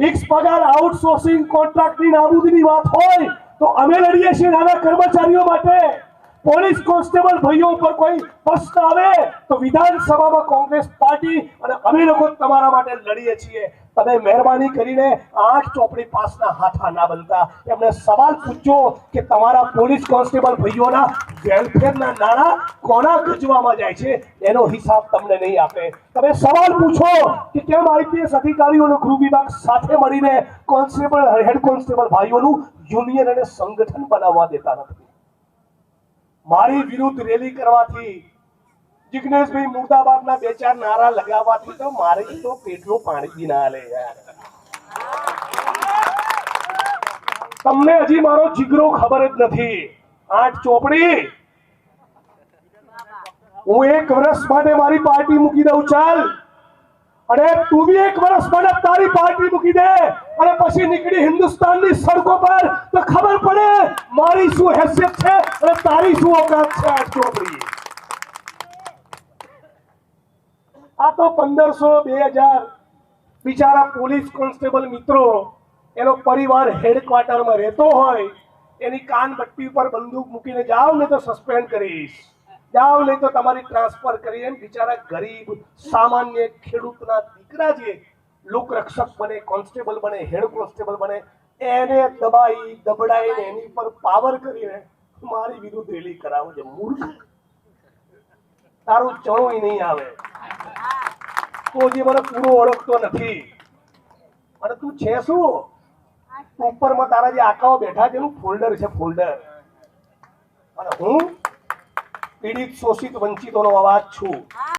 Fix પગાર outsourcing કોન્ટ્રાક્ટની નાબૂદીની વાત હોય તો અમે લડીએ છીએ નાના કર્મચારીઓ માટે. પોલીસ કોન્સ્ટેબલ ભાઈઓ ઉપર કોઈ પ્રશ્ન આવે તો વિધાનસભામાં કોંગ્રેસ પાર્ટી અને અમે લોકો તમારા માટે લડીએ છીએ. તમે મહેરબાની કરીને આઠ ચોપડી પાસના હાથા ના બનતા. એમને સવાલ પૂછજો કે તમારા પોલીસ કોન્સ્ટેબલ ભાઈઓના વેલફેરના નાણાં કોના ગજવામાં જાય છે એનો હિસાબ તમને નહીં આપે. તમે સવાલ પૂછો કે કેમ આઈપીએસ અધિકારીઓનો ગૃહ વિભાગ સાથે મળીને કોન્સ્ટેબલ, હેડ કોન્સ્ટેબલ ભાઈઓનું યુનિયન અને સંગઠન બનાવવા દેતા નથી? મારી વિરુદ્ધ રેલી કરવાથી જિગ્નેશભાઈ મુર્દાબાદના બે ચાર નારા લગાવવાથી તો મારે તો પેટનું પાણી ના લે યાર. તમને હજી મારો જીગરો ખબર જ નથી. આઠ ચોપડી. હું એક વર્ષ માટે મારી પાર્ટી મૂકી દઉં, ચાલ. અને તું બી એક વર્ષ માટે તારી પાર્ટી મૂકી દે. અને પછી નીકળી હિન્દુસ્તાનની સડકો પર. તો ખબર પડે મારી શું હેસિયત છે અને તારી શું ઓકાત છે આઠ ચોપડી આ તો પંદરસો બે હજાર બિચારા પોલીસ કોન્સ્ટેબલ મિત્રો, એનો પરિવાર હેડક્વાર્ટરમાં રહેતો હોય. એની કાન બટ્ટી ઉપર બંદૂક મૂકીને જાઓ ને તો સસ્પેન્ડ કરીશ. જાઓ, નહીં તો તમારી ટ્રાન્સફર કરી એમ બિચારા ગરીબ, સામાન્ય ખેડૂતના દીકરા જે લોકરક્ષક બને કોન્સ્ટેબલ બને હેડ કોન્સ્ટેબલ બને, એને દબાઈ, દબડાઈને એની પર પાવર કરીને મારી વિરુદ્ધ રેલી કરાવો છે મૂર્ખ. તારું ચણોય નહીં આવે. તો હજી મને પૂરો ઓળખતો નથી. અને તું છે શું? ઉપરમાં તારા જે આકાઓ બેઠા છે, એનું ફોલ્ડર છે ફોલ્ડર અને હું પીડિત, શોષિત, વંચિતોનો અવાજ છું.